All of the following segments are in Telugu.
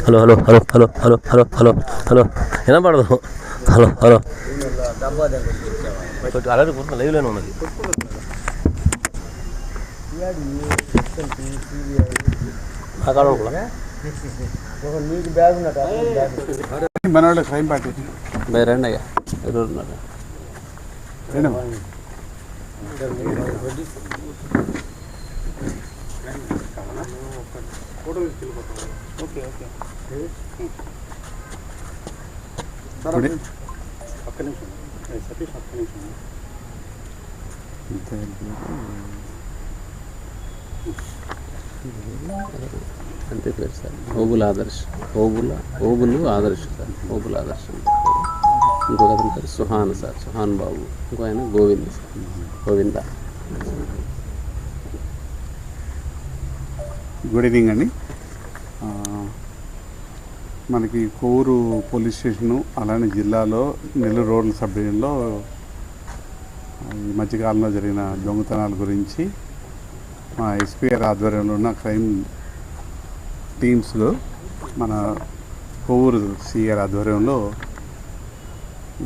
Hello hello hello hello hello hello hello hello ಏನ ಮಾಡೋದು ಹಲೋ ಹಲೋ ಅಲ್ಲರೂ ಕೊಡ್ತಾನೆ ಲೈವ್ಲೇನು ಅನ್ನೋದು మనవాళ్ళు క్రైమ్ పార్టీ రండి అయ్యా ఎదురున్నారు రండమ్మా ఒక్క నిమిషం సతీష్ ఒక్క నిమిషం అంతే పేరు సార్. ఓబుల్ ఆదర్శ్. ఓబుల ఓబులు ఆదర్శ్ సార్. ఓబుల్ ఆదర్శ్ ఇంకొక అతని పేరు సుహాన్ సార్. సుహాన్ బాబు. ఇంకో ఆయన Govind sir. Govinda. Good evening అండి. మనకి కోరు పోలీస్ స్టేషను అలానే జిల్లాలో నెల్లూరు రోడ్ల సబ్ డివిజన్లో ఈ మధ్యకాలంలో జరిగిన దొంగతనాల గురించి మా ఎస్పీఆర్ ఆధ్వర్యంలో ఉన్న క్రైమ్ టీమ్స్లో మన కోవూరు సిఆర్ ఆధ్వర్యంలో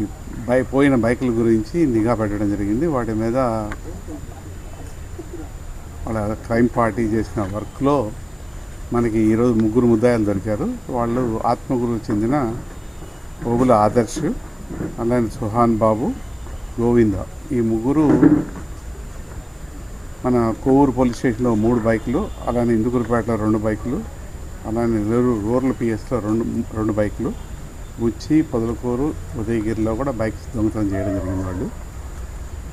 ఈ బై పోయిన బైకుల గురించి నిఘా పెట్టడం జరిగింది. వాటి మీద వాళ్ళ క్రైమ్ పార్టీ చేసిన వర్క్లో మనకి ఈరోజు ముగ్గురు ముద్దాయిలు దొరికారు. వాళ్ళు ఆత్మగురు చెందిన ఓబుల ఆదర్శ్ అలానే సుహాన్ బాబు గోవింద. ఈ ముగ్గురు మన కోవూరు పోలీస్ స్టేషన్లో మూడు బైకులు అలానే ఇందుకూరుపేటలో రెండు బైకులు అలానే నెల్లూరు రూరల్ పిఎస్లో రెండు రెండు బైకులు. బుచ్చి పొదలకూరు ఉదయగిరిలో కూడా బైక్స్ దొంగతనం చేయడం జరిగింది వాళ్ళు.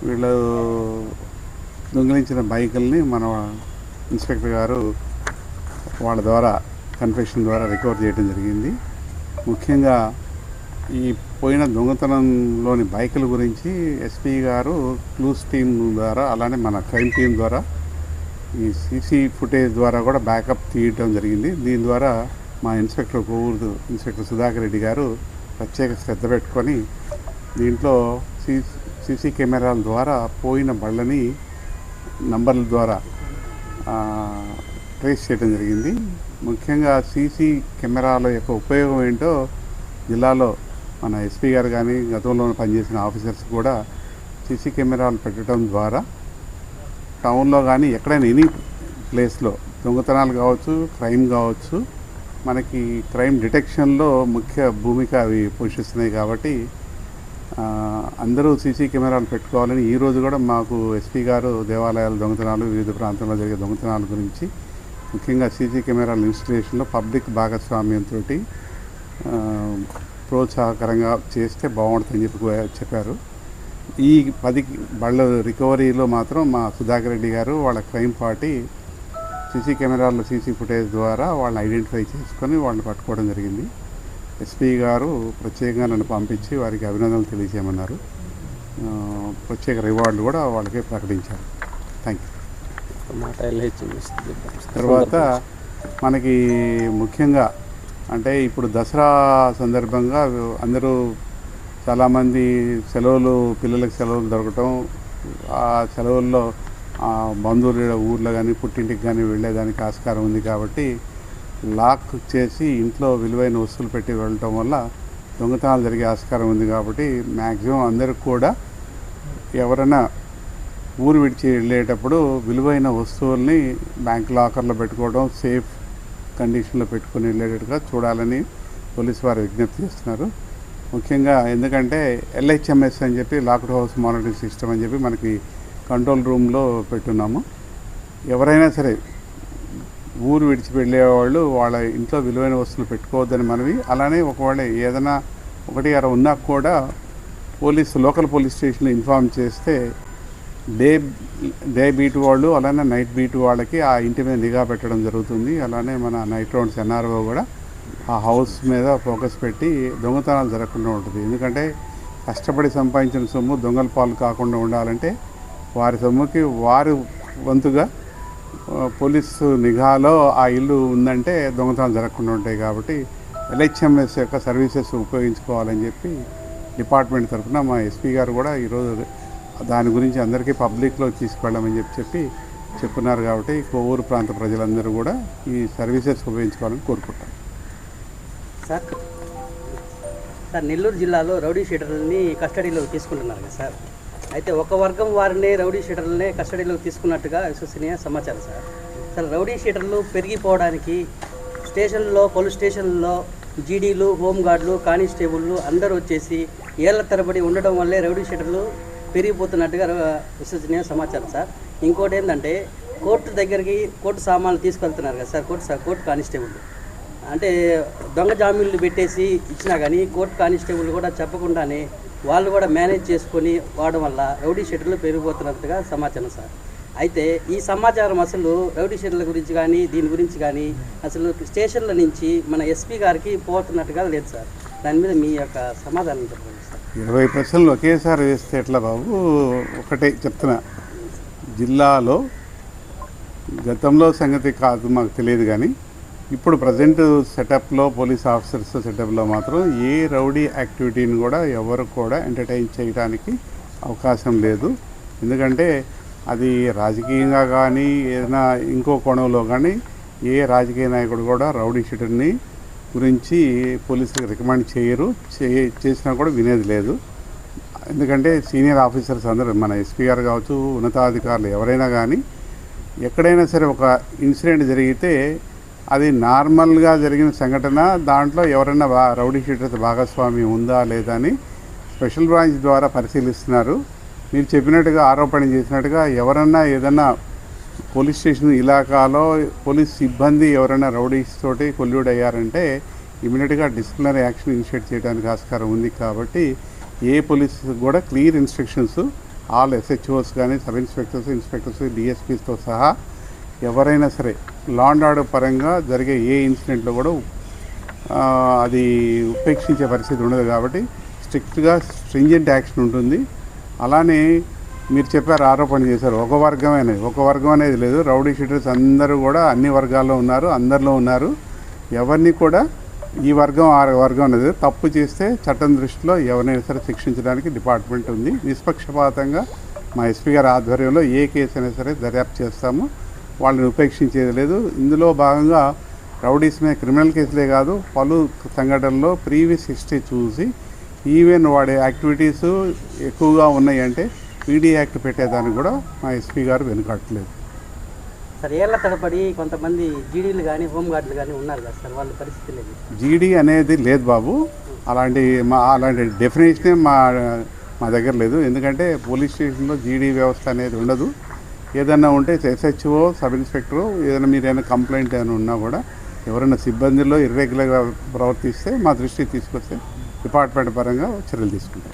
వీళ్ళు దొంగిలించిన బైకుల్ని మన ఇన్స్పెక్టర్ గారు వాళ్ళ ద్వారా కన్ఫెషన్ ద్వారా రికవర్ చేయడం జరిగింది. ముఖ్యంగా ఈ పోయిన దొంగతనంలోని బైకుల గురించి ఎస్పీ గారు క్లూస్ టీం ద్వారా అలానే మన క్రైమ్ టీం ద్వారా ఈ సీసీ ఫుటేజ్ ద్వారా కూడా బ్యాకప్ తీయటం జరిగింది. దీని ద్వారా మా ఇన్స్పెక్టర్ కోవూరు ఇన్స్పెక్టర్ సుధాకర్ రెడ్డి గారు ప్రత్యేక శ్రద్ధ పెట్టుకొని దీంట్లో సీసీ కెమెరాల ద్వారా పోయిన బళ్ళని నంబర్ల ద్వారా ట్రేస్ చేయడం జరిగింది. ముఖ్యంగా సీసీ కెమెరాల యొక్క ఉపయోగం ఏంటో జిల్లాలో మన ఎస్పీ గారు కానీ గతంలో పనిచేసిన ఆఫీసర్స్ కూడా సీసీ కెమెరాలు పెట్టడం ద్వారా టౌన్లో కానీ ఎక్కడైనా ఎనీ ప్లేస్లో దొంగతనాలు కావచ్చు క్రైమ్ కావచ్చు మనకి క్రైమ్ డిటెక్షన్లో ముఖ్య భూమిక అవి పోషిస్తున్నాయి కాబట్టి అందరూ సీసీ కెమెరాలు పెట్టుకోవాలని ఈ రోజు కూడా మాకు ఎస్పీ గారు దేవాలయాల దొంగతనాలు వివిధ ప్రాంతాల్లో జరిగే దొంగతనాల గురించి ముఖ్యంగా సీసీ కెమెరాల ఇన్స్టలేషన్లో పబ్లిక్ భాగస్వామ్యంతో ప్రోత్సాహకరంగా చేస్తే బాగుంటుందని చెప్పి చెప్పారు. ఈ పది బళ్ళ రికవరీలో మాత్రం మా సుధాకర్ రెడ్డి గారు వాళ్ళ క్రైమ్ పార్టీ సీసీ కెమెరాల్లో సీసీ ఫుటేజ్ ద్వారా వాళ్ళని ఐడెంటిఫై చేసుకొని వాళ్ళని పట్టుకోవడం జరిగింది. ఎస్పీ గారు ప్రత్యేకంగా నన్ను పంపించి వారికి అభినందనలు తెలియజేయమన్నారు. ప్రత్యేక రివార్డులు కూడా వాళ్ళకే ప్రకటించారు. థ్యాంక్ యూ తర్వాత మనకి ముఖ్యంగా అంటే ఇప్పుడు దసరా సందర్భంగా అందరూ చాలామంది సెలవులు పిల్లలకు సెలవులు దొరకటం ఆ సెలవుల్లో ఆ బంధువుల ఊర్లో కానీ పుట్టింటికి కానీ వెళ్ళేదానికి ఆస్కారం ఉంది కాబట్టి లాక్ చేసి ఇంట్లో విలువైన వస్తువులు పెట్టి వెళ్ళటం వల్ల దొంగతనాలు జరిగే ఆస్కారం ఉంది కాబట్టి మ్యాక్సిమం అందరికి కూడా ఎవరైనా ఊరు విడిచి వెళ్ళేటప్పుడు విలువైన వస్తువుల్ని బ్యాంక్ లాకర్లో పెట్టుకోవడం సేఫ్ కండిషన్లో పెట్టుకొని వెళ్ళేటట్టుగా చూడాలని పోలీసు వారు విజ్ఞప్తి చేస్తున్నారు. ముఖ్యంగా ఎందుకంటే ఎల్హెచ్ఎంఎస్ అని చెప్పి లాక్డ్ హౌస్ మానిటరింగ్ సిస్టమ్ అని చెప్పి మనకి కంట్రోల్ రూమ్లో పెట్టున్నాము. ఎవరైనా సరే ఊరు విడిచి వెళ్ళేవాళ్ళు వాళ్ళ ఇంట్లో విలువైన వస్తువులు పెట్టుకోవద్దని మనవి. అలానే ఒకవేళ ఏదైనా ఒకటి అర ఉన్నా కూడా పోలీసు లోకల్ పోలీస్ స్టేషన్లో ఇన్ఫామ్ చేస్తే డే డే బీట్ వాళ్ళు అలానే నైట్ బీట్ వాళ్ళకి ఆ ఇంటి మీద నిఘా పెట్టడం జరుగుతుంది. అలానే మన నైట్ రౌండ్స్ ఎన్ఆర్ఓ కూడా ఆ హౌస్ మీద ఫోకస్ పెట్టి దొంగతనాలు జరగకుండా ఉంటుంది. ఎందుకంటే కష్టపడి సంపాదించిన సొమ్ము దొంగల పాలు కాకుండా ఉండాలంటే వారి సొమ్ముకి వారి వంతుగా పోలీసు నిఘాలో ఆ ఇల్లు ఉందంటే దొంగతనాలు జరగకుండా ఉంటాయి కాబట్టి ఎల్హెచ్ఎంఎస్ యొక్క సర్వీసెస్ ఉపయోగించుకోవాలని చెప్పి డిపార్ట్మెంట్ తరఫున మా ఎస్పీ గారు కూడా ఈరోజు దాని గురించి అందరికీ పబ్లిక్లో తీసుకెళ్ళమని చెప్పి చెప్పి చెప్పున్నారు కాబట్టి కోవూరు ప్రాంత ప్రజలందరూ కూడా ఈ సర్వీసెస్ ఉపయోగించుకోవాలని కోరుకుంటారు. సార్ సార్ నెల్లూరు జిల్లాలో రౌడీ షీటర్లని కస్టడీలోకి తీసుకుంటున్నారు కదా సార్. అయితే ఒక వర్గం వారినే రౌడీ షీటర్లనే కస్టడీలో తీసుకున్నట్టుగా విశ్వసనీయ సమాచారం సార్. సార్ రౌడీ షీటర్లు పెరిగిపోవడానికి స్టేషన్లో పోలీస్ స్టేషన్లో జీడీలు హోంగార్డులు కానిస్టేబుళ్ళు అందరూ వచ్చేసి ఏళ్ళ తరబడి ఉండడం వల్లే రౌడీ షీటర్లు పెరిగిపోతున్నట్టుగా విశ్వసనీయ సమాచారం సార్. ఇంకోటి ఏంటంటే కోర్టు దగ్గరికి కోర్టు సామాన్లు తీసుకెళ్తున్నారు కదా sir court sir court constable. అంటే దొంగ జామీన్లు పెట్టేసి ఇచ్చినా కానీ కోర్టు కానిస్టేబుల్ కూడా చెప్పకుండానే వాళ్ళు కూడా మేనేజ్ చేసుకొని వాడడం వల్ల రౌడీ షెడ్యూల్ పెరిగిపోతున్నట్టుగా సమాచారం సార్. అయితే ఈ సమాచారం అసలు రౌడీ షెడ్యూల్ గురించి కానీ దీని గురించి కానీ అసలు స్టేషన్ల నుంచి మన ఎస్పీ గారికి పోతున్నట్టుగా లేదు సార్. దాని మీద మీ యొక్క సమాధానం చెప్పండి సార్. ఇరవై ప్రశ్నలు ఒకేసారి వేస్తే ఎట్లా బాబు? ఒకటే చెప్తున్నా. జిల్లాలో గతంలో సంగతి కాదు మాకు తెలియదు కానీ ఇప్పుడు ప్రజెంట్ సెటప్లో పోలీస్ ఆఫీసర్స్ సెటప్లో మాత్రం ఏ రౌడీ యాక్టివిటీని కూడా ఎవరు కూడా ఎంటర్టైన్ చేయడానికి అవకాశం లేదు. ఎందుకంటే అది రాజకీయంగా కానీ ఏదైనా ఇంకో కోణంలో కానీ ఏ రాజకీయ నాయకుడు కూడా రౌడీ షీటర్ని గురించి పోలీసులకు రికమెండ్ చేయరు. చే చేసినా కూడా వినేది లేదు. ఎందుకంటే సీనియర్ ఆఫీసర్స్ అందరూ మన ఎస్పీ గారు కావచ్చు ఉన్నతాధికారులు ఎవరైనా కానీ ఎక్కడైనా సరే ఒక ఇన్సిడెంట్ జరిగితే అది నార్మల్గా జరిగిన సంఘటన. దాంట్లో ఎవరైనా బా రౌడీ షీటర్స్ భాగస్వామి ఉందా లేదా అని స్పెషల్ బ్రాంచ్ ద్వారా పరిశీలిస్తున్నారు. మీరు చెప్పినట్టుగా ఆరోపణ చేసినట్టుగా ఎవరన్నా ఏదన్నా పోలీస్ స్టేషన్ ఇలాకాలో పోలీస్ సిబ్బంది ఎవరైనా రౌడీస్ తోటి కొల్యూడ్ అయ్యారంటే ఇమీడియట్గా డిసిప్లినరీ యాక్షన్ ఇనిషియేట్ చేయడానికి ఆస్కారం ఉంది కాబట్టి ఏ పోలీస్ కూడా క్లియర్ ఇన్స్ట్రక్షన్స్ ఆల్ ఎస్హెచ్ఓస్ కానీ సబ్ ఇన్స్పెక్టర్స్ ఇన్స్పెక్టర్స్ డిఎస్పీస్తో సహా ఎవరైనా సరే లా అండ్ ఆర్డర్ పరంగా జరిగే ఏ ఇన్సిడెంట్లో కూడా అది ఉపేక్షించే పరిస్థితి ఉండదు కాబట్టి స్ట్రిక్ట్గా స్ట్రింజెంట్ యాక్షన్ ఉంటుంది. అలానే మీరు చెప్పారు ఆరోపణ చేశారు. ఒక వర్గం అనేది ఒక వర్గం అనేది లేదు. రౌడీ షీటర్స్ అందరూ కూడా అన్ని వర్గాల్లో ఉన్నారు అందరిలో ఉన్నారు. ఎవరిని కూడా ఈ వర్గం ఆ వర్గం అనేది తప్పు చేస్తే చట్టం దృష్టిలో ఎవరినైనా సరే శిక్షించడానికి డిపార్ట్మెంట్ ఉంది. నిష్పక్షపాతంగా మా ఎస్పీ గారి ఆధ్వర్యంలో ఏ కేసు అయినా సరే దర్యాప్తు చేస్తాము. వాళ్ళని ఉపేక్షించేది లేదు. ఇందులో భాగంగా రౌడీస్ మీద క్రిమినల్ కేసులే కాదు పలు సంఘటనల్లో ప్రీవియస్ హిస్టరీ చూసి ఈవెన్ వాడే యాక్టివిటీస్ ఎక్కువగా ఉన్నాయంటే పీడీ యాక్ట్ పెట్టేదానికి కూడా మా ఎస్పీ గారు వెనుకట్లేదు సార్ ఏళ్ళ తరబడి కొంతమంది జీడీలు కానీ హోంగార్డులు కానీ ఉన్నారు కదా సార్ వాళ్ళ పరిస్థితి లేదు జీడీ అనేది లేదు బాబు. అలాంటి మా అలాంటి డెఫినేషనే మా మా దగ్గర లేదు. ఎందుకంటే పోలీస్ స్టేషన్లో జీడీ వ్యవస్థ అనేది ఉండదు. ఏదైనా ఉంటే ఎస్హెచ్ఓ సబ్ ఇన్స్పెక్టరు ఏదైనా మీరు ఏదైనా కంప్లైంట్ ఏమైనా ఉన్నా కూడా ఎవరైనా సిబ్బందిలో ఇర్రెగ్యులర్గా ప్రవర్తిస్తే మా దృష్టికి తీసుకొస్తే డిపార్ట్మెంట్ పరంగా చర్యలు తీసుకుంటాం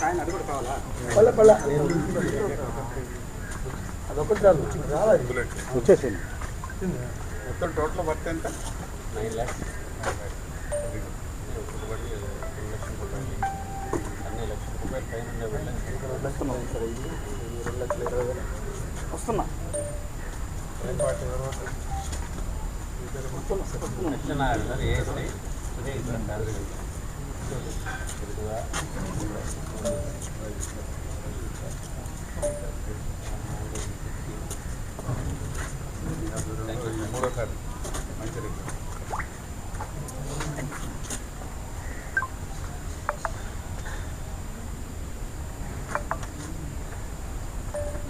థ్యాంక్ యూ కొంచెం అడ్వాన్స్ సైకిల్ అదొకటి చాలు. వచ్చేసేయండి. మొత్తం టోటల్ వర్త్ ఎంత? నైన్ ల్యాక్స్. అన్ని లక్షల రూపాయలు పైన ఉండే వెళ్ళి వస్తున్నా మూడోసారి